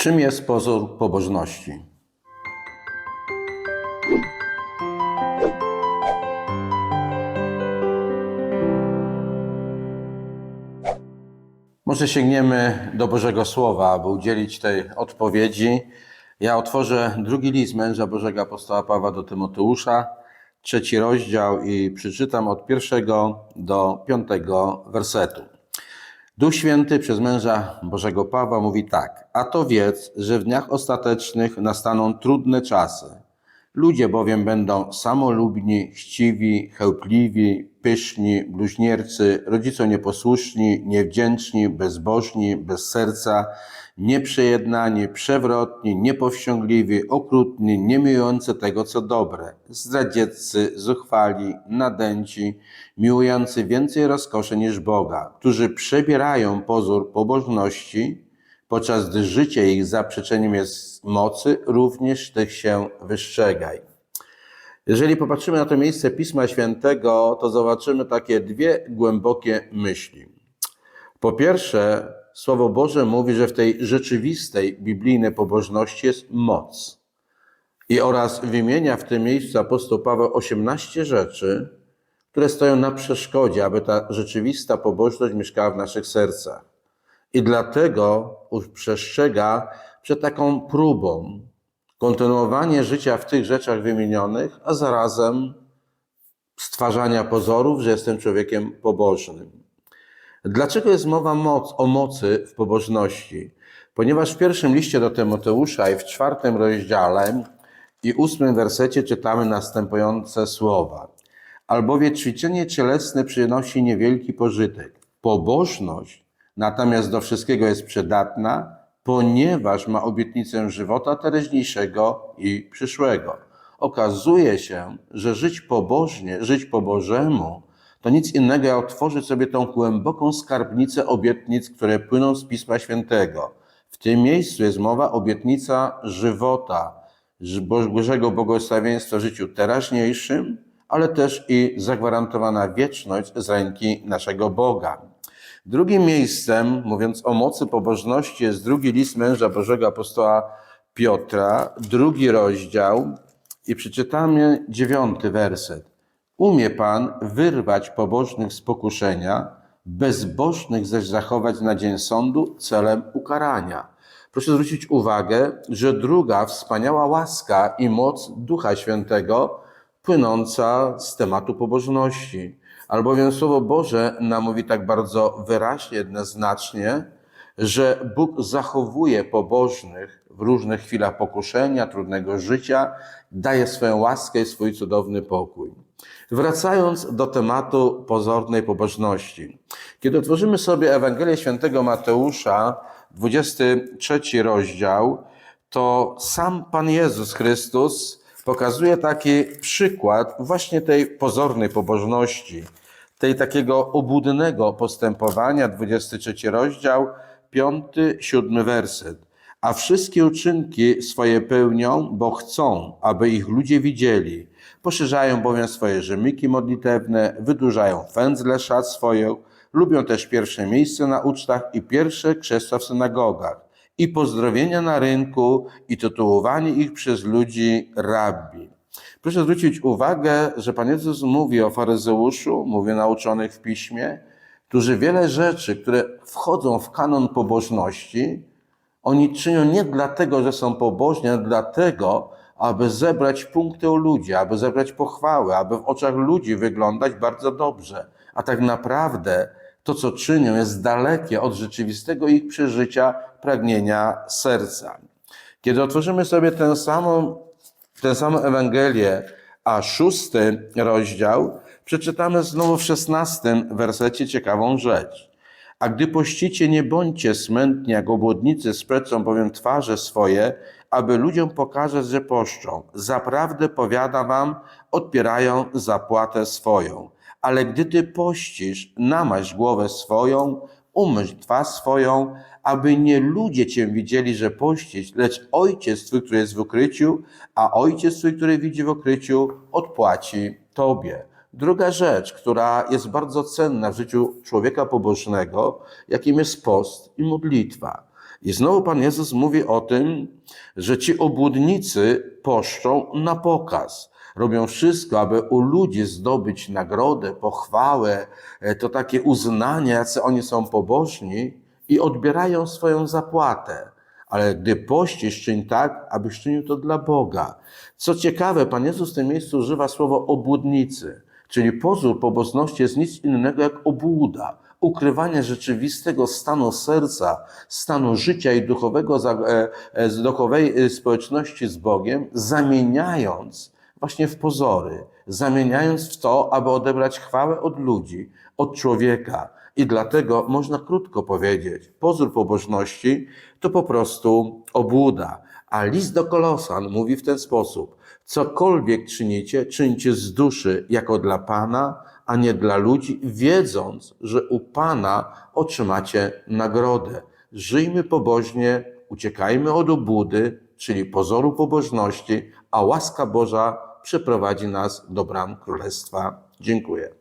Czym jest pozór pobożności? Może sięgniemy do Bożego Słowa, aby udzielić tej odpowiedzi. Ja otworzę drugi list męża Bożego apostoła Pawła do Tymoteusza, trzeci rozdział i przeczytam od pierwszego do piątego wersetu. Duch Święty przez męża Bożego Pawła mówi tak: A to wiedz, że w dniach ostatecznych nastaną trudne czasy. Ludzie bowiem będą samolubni, chciwi, chełpliwi, pyszni, bluźniercy, rodzicom nieposłuszni, niewdzięczni, bezbożni, bez serca, nieprzejednani, przewrotni, niepowściągliwi, okrutni, niemiłujący tego, co dobre, zdradzieccy, zuchwali, nadęci, miłujący więcej rozkoszy niż Boga, którzy przebierają pozór pobożności, podczas gdy życie ich zaprzeczeniem jest mocy, również tych się wystrzegaj. Jeżeli popatrzymy na to miejsce Pisma Świętego, to zobaczymy takie dwie głębokie myśli. Po pierwsze, Słowo Boże mówi, że w tej rzeczywistej biblijnej pobożności jest moc. I oraz wymienia w tym miejscu apostoł Paweł 18 rzeczy, które stoją na przeszkodzie, aby ta rzeczywista pobożność mieszkała w naszych sercach. I dlatego przestrzega przed taką próbą kontynuowanie życia w tych rzeczach wymienionych, a zarazem stwarzania pozorów, że jestem człowiekiem pobożnym. Dlaczego jest mowa moc, o mocy w pobożności? Ponieważ w pierwszym liście do Tymoteusza i w czwartym rozdziale i ósmym wersecie czytamy następujące słowa. Albowiem ćwiczenie cielesne przynosi niewielki pożytek. Pobożność natomiast do wszystkiego jest przydatna, ponieważ ma obietnicę żywota teraźniejszego i przyszłego. Okazuje się, że żyć pobożnie, żyć po Bożemu, to nic innego jak otworzyć sobie tą głęboką skarbnicę obietnic, które płyną z Pisma Świętego. W tym miejscu jest mowa obietnica żywota, Bożego błogosławieństwa w życiu teraźniejszym, ale też i zagwarantowana wieczność z ręki naszego Boga. Drugim miejscem, mówiąc o mocy pobożności, jest drugi list męża Bożego apostoła Piotra, drugi rozdział i przeczytamy dziewiąty werset. Umie Pan wyrwać pobożnych z pokuszenia, bezbożnych zaś zachować na dzień sądu celem ukarania. Proszę zwrócić uwagę, że druga wspaniała łaska i moc Ducha Świętego płynąca z tematu pobożności. Albowiem Słowo Boże nam mówi tak bardzo wyraźnie, jednoznacznie, że Bóg zachowuje pobożnych w różnych chwilach pokuszenia, trudnego życia, daje swoją łaskę i swój cudowny pokój. Wracając do tematu pozornej pobożności. Kiedy otworzymy sobie Ewangelię Świętego Mateusza, 23 rozdział, to sam Pan Jezus Chrystus pokazuje taki przykład właśnie tej pozornej pobożności tej takiego obudnego postępowania, 23 rozdział, 5, 7 werset. A wszystkie uczynki swoje pełnią, bo chcą, aby ich ludzie widzieli. Poszerzają bowiem swoje rzemyki modlitewne, wydłużają fędzle szat swoje, lubią też pierwsze miejsce na ucztach i pierwsze krzesła w synagogach, i pozdrowienia na rynku, i tytułowanie ich przez ludzi rabbi. Proszę zwrócić uwagę, że Pan Jezus mówi o faryzeuszu, mówi o nauczonych w piśmie, którzy wiele rzeczy, które wchodzą w kanon pobożności, oni czynią nie dlatego, że są pobożni, ale dlatego, aby zebrać punkty u ludzi, aby zebrać pochwały, aby w oczach ludzi wyglądać bardzo dobrze. A tak naprawdę to, co czynią, jest dalekie od rzeczywistego ich przeżycia, pragnienia serca. Kiedy otworzymy sobie tę samą tę samą Ewangelię, a szósty rozdział, przeczytamy znowu w szesnastym wersecie ciekawą rzecz. A gdy pościcie, nie bądźcie smętni jak obłudnicy, sprecą bowiem twarze swoje, aby ludziom pokazać, że poszczą. Zaprawdę powiada wam, odpierają zapłatę swoją. Ale gdy ty pościsz, namaź głowę swoją, umyśl twarz swoją, aby nie ludzie Cię widzieli, że pościć, lecz Ojciec Twój, który jest w ukryciu, a Ojciec Twój, który widzi w ukryciu, odpłaci Tobie. Druga rzecz, która jest bardzo cenna w życiu człowieka pobożnego, jakim jest post i modlitwa. I znowu Pan Jezus mówi o tym, że ci obłudnicy poszczą na pokaz. Robią wszystko, aby u ludzi zdobyć nagrodę, pochwałę, e, to takie uznanie, jacy oni są pobożni i odbierają swoją zapłatę. Ale gdy pościsz, czyń tak, abyś czynił to dla Boga. Co ciekawe, Pan Jezus w tym miejscu używa słowa obłudnicy, czyli pozór pobożności jest nic innego jak obłuda, ukrywanie rzeczywistego stanu serca, stanu życia i duchowego, e, e, duchowej społeczności z Bogiem, zamieniając właśnie w pozory, zamieniając w to, aby odebrać chwałę od ludzi, od człowieka. I dlatego można krótko powiedzieć, pozór pobożności to po prostu obłuda. A list do Kolosan mówi w ten sposób: cokolwiek czynicie, czyńcie z duszy jako dla Pana, a nie dla ludzi, wiedząc, że u Pana otrzymacie nagrodę. Żyjmy pobożnie, uciekajmy od obłudy, czyli pozoru pobożności, a łaska Boża przeprowadzi nas do bram Królestwa. Dziękuję.